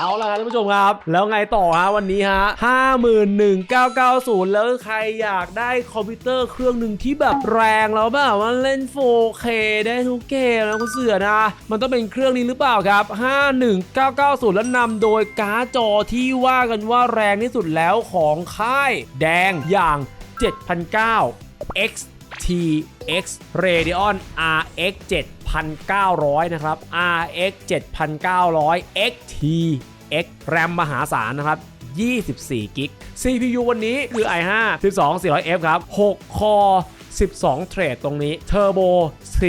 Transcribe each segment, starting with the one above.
เอาละครับท่านผู้ชมครับ แล้วไงต่อฮะวันนี้ฮะ51,990 แล้วใครอยากได้คอมพิวเตอร์เครื่องหนึ่งที่แบบแรงแล้วแบบว่าเล่น 4K ได้ทุกเกมนะคุณเสือนะ มันต้องเป็นเครื่องนี้หรือเปล่าครับ 51990 แล้วนำโดยการ์ดจอที่ว่ากันว่าแรงที่สุดแล้วของค่ายแดงอย่าง 7,009 X TX Radeon RX 7900 นะครับ RX 7900 XTX RAM มหาศาลนะครับ24 กิก CPU วันนี้คือ i5 12400F ครับ 6 คอ 12 เทรดตรงนี้ Turbo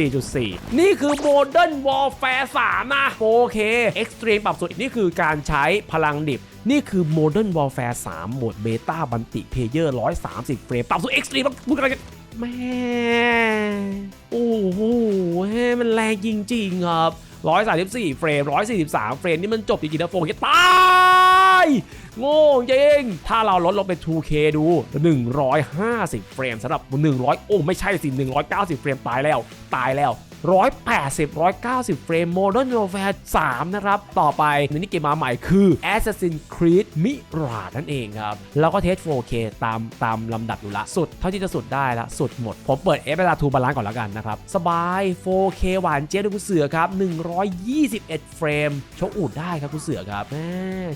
4.4 นี่คือ Modern Warfare 3 นะ 4K Extreme ปรับสุด นี่คือการใช้พลังดิบ นี่คือ Modern Warfare 3 โหมดเบต้าบันติเพเยอร์ 130 เฟรม ปรับสุด Extreme พูดอะไรกันแม่ โอ้โหเฮ้ยมันแรงจริง ๆ ครับ 134 เฟรม 143 เฟรมนี่มันจบจริงๆนะโฟกตายโง่จริง ถ้าเราลดลงเป็น 2K ดู 150 เฟรมสำหรับ 100 โอ้ ไม่ใช่สิ 190 เฟรมตายแล้ว ตายแล้ว 180 190 เฟรม Modern Warfare 3 นะครับ ต่อไปในนี้เกมมาใหม่คือ Assassin's Creed Mirage นั่นเองครับ แล้วก็เทส 4K ตามตามลำดับอยู่ละ สุด เท่าที่จะสุดได้ละ สุดหมด ผมเปิด f 2 Balance ก่อนแล้วกันนะครับ สบาย 4K หวานเจ๊ด้วยคุณเสือครับ 121 เฟรม ชกอูดได้ครับคุณเสือครับแหม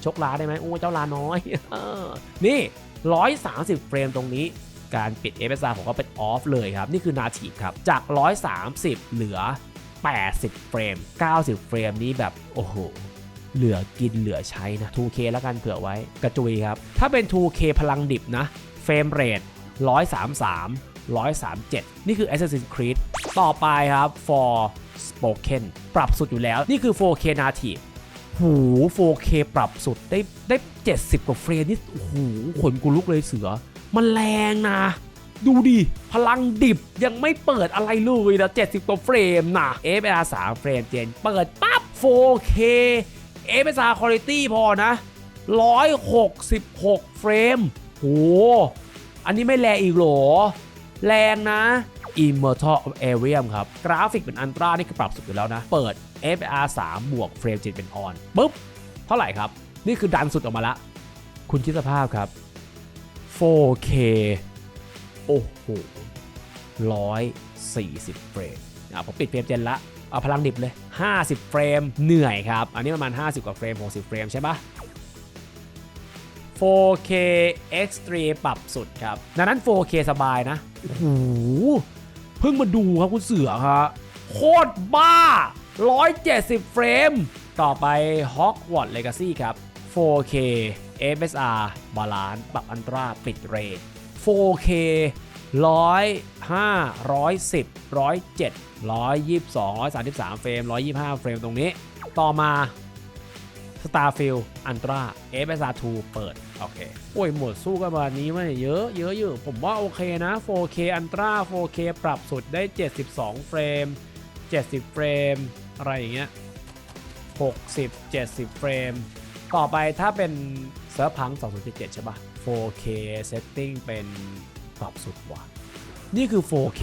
ชกลาได้ไหมโอ้เจ้าลาน้อย นี่ 130 เฟรมตรงนี้ การปิด FSR ผมก็เป็นออฟเลยครับ นี่คือนาทีครับ จาก 130 เหลือ 80 เฟรม 90 เฟรมนี้แบบ โอ้โห เหลือกินเหลือใช้นะ 2K แล้วกันเผื่อไว้ กระจุยครับ ถ้าเป็น 2K พลังดิบนะ เฟรมเรท133 137 นี่คือ Assassin's Creed ต่อไปครับ For Spoken ปรับสุดอยู่แล้ว นี่คือ 4K Native หู 4K ปรับสุดได้ได้ 70 กว่าเฟรมนี่ โอ้โห ขนกูลุกเลยเสือ มันแรงนะ ดูดิ พลังดิบยังไม่เปิดอะไรเลยนะ70กว่าเฟรมนะ FSR 3เฟรมเจนเปิดปั๊บ 4K FSR Quality พอนะ 166 เฟรมโหอันนี้ไม่แรงอีกหรอ แรงนะ Immortal of Arium ครับ กราฟิกเป็นอันตรานี่คือปรับสุดอยู่แล้วนะ เปิด FSR 3บวกเฟรมจิตเป็นออนปุ๊บ เท่าไหร่ครับ นี่คือดันสุดออกมาละ คุณคิดสภาพครับ 4K โอ้โห140 เฟรมอะผมปิดเฟรมเจนละ เอาพลังดิบเลย 50 เฟรม เหนื่อยครับ อันนี้ประมาณ 50 กว่าเฟรม 60 เฟรมใช่ปะ 4K Extreme ปรับสุดครับ ดังนั้น 4K สบายนะ โอ้โห เพิ่งมาดูครับคุณเสือครับโคตรบ้า 170 เฟรม ต่อไป Hogwarts Legacy ครับ 4K FSR Balance ปรับอันตราปิดเรท 4K 105 110 107 122 133 เฟรม 125 เฟรมตรงนี้ ต่อมา Starfield Ultra FSR 2เปิด โอเค โอ้ย หมวดสู้กันมานี้มันเยอะเยอะอยู่ ผมว่าโอเคนะ 4K Ultra 4K ปรับสุดได้ 72 เฟรม 70 เฟรม อะไรอย่างเงี้ย 60 70 เฟรม ต่อไปถ้าเป็น เซิร์ฟพัง2077ใช่ปะ 4K setting เป็นปรับสุดว่ะนี่คือ 4K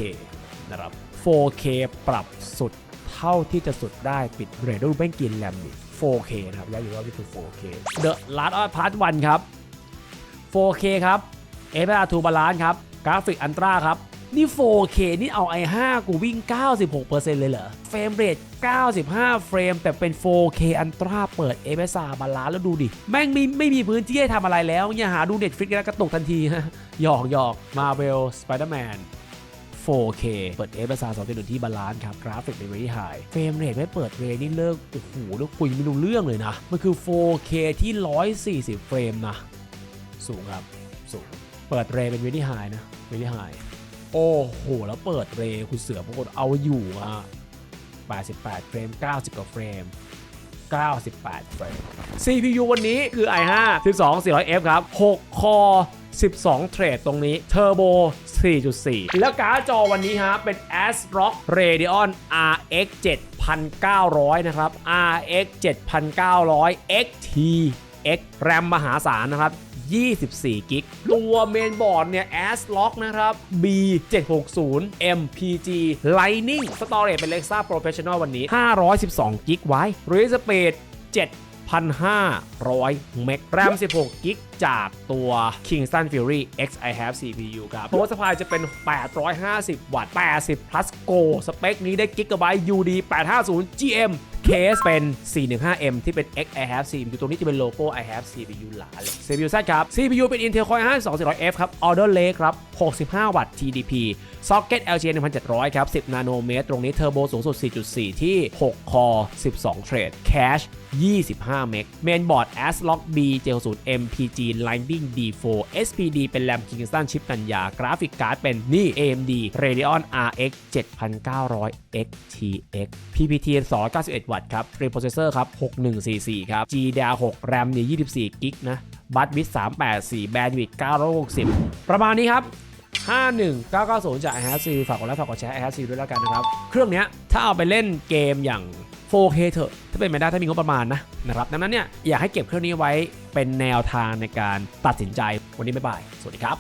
นะครับ 4K ปรับสุดเท่าที่จะสุดได้ปิดเรดดูแม่งกินแรมอีก 4K นะครับย้ำอยู่ว่านี่คือ 4K The Last of Part 1 ครับ 4K ครับ FR2 Balance ครับ กราฟิกอันตราครับ นี่ 4K นี่เอา i5 กูวิ่ง 96%เลยเหรอ เฟรมเรท95 เฟรม แต่เป็น 4K อันตราเปิด FSR Balance แล้วดูดิ แม่งมีไม่มีพื้นที่ให้ทำอะไรแล้วอย่าหาดู Netflix แล้วกระตุกทันทีฮะหยอกหยอก Marvel Spider-Man 4K เปิด FSR 2.1ที่บาลานซ์ครับ กราฟิกเป็น very high เฟรมเรทไม่เปิดเรทนี่เลิก โอ้โหแล้วคุยไม่รู้เรื่องเลยนะ มันคือ 4K ที่ 140 เฟรมนะ สูงครับ สูง เปิดเรทเป็น very high นะ very high โอ้โห แล้วเปิดเรคุณเสือพวกคนเอาอยู่อะ88 เฟรม 90 กว่าเฟรม 98 เฟรม CPU วันนี้คือ i5 12400F ครับ 6 คอ 12 เทรดตรงนี้ Turbo 4.4 แล้วการ์ดจอวันนี้ฮะ เป็น ASRock Radeon RX 7900 นะครับ RX 7900 XTX RAM มหาศาลนะครับ 24 กิก ตัวเมนบอร์ดเนี่ย ASRock นะครับ B760 MPG Lightning Storage เป็น Lexa Professional วันนี้ 512 กิกไว้ Read Speed 7 6,500 เมกแรม 16 กิก จากตัว Kingston Fury X I have CPU ครับ ตัวสปายจะเป็น 850 วัตต์ 80 plus go สเปคนี้ได้ Gigabyte UD 850 GM เคสเป็น 415M ที่เป็น X I have CPU ตรงนี้จะเป็นโลโก้ I have CPU หลาเลย CPU Z ครับ CPU เป็น Intel Core i5 2400F ครับ Order Lake ครับ 65 วัตต์ TDP Socket LGA 1700 ครับ 10 นาโนเมตร ตรงนี้เทอร์โบสูงสุด 4.4 ที่ 6 คอ 12 เทรด Cache 25 เมก เมนบอร์ด ASRock B 70 MPG Lightning D4 SPD เป็น RAM Kingston ชิปกันยากราฟิกการ์ดเป็นนี่ AMD Radeon RX 7900 XTX PPT 291 วัตต์ครับ Reprocessor ครับ 6144 ครับ GDDR6 RAM นี่24 กิกนะบัตวิด384 Bandwidth 960 ประมาณนี้ครับ 51990 จาก i h a v e c ฝากกดไลค์ฝากกดแชร์ i h a v e c ด้วยแล้วกันนะครับ เครื่องนี้ถ้าเอาไปเล่นเกมอย่าง 4K เถอะ ถ้าเป็นไปได้ถ้ามีงบประมาณนะนะครับดังนั้นเนี่ยอยากให้เก็บเครื่องนี้ไว้เป็นแนวทางในการตัดสินใจวันนี้บ๊ายบาย สวัสดีครับ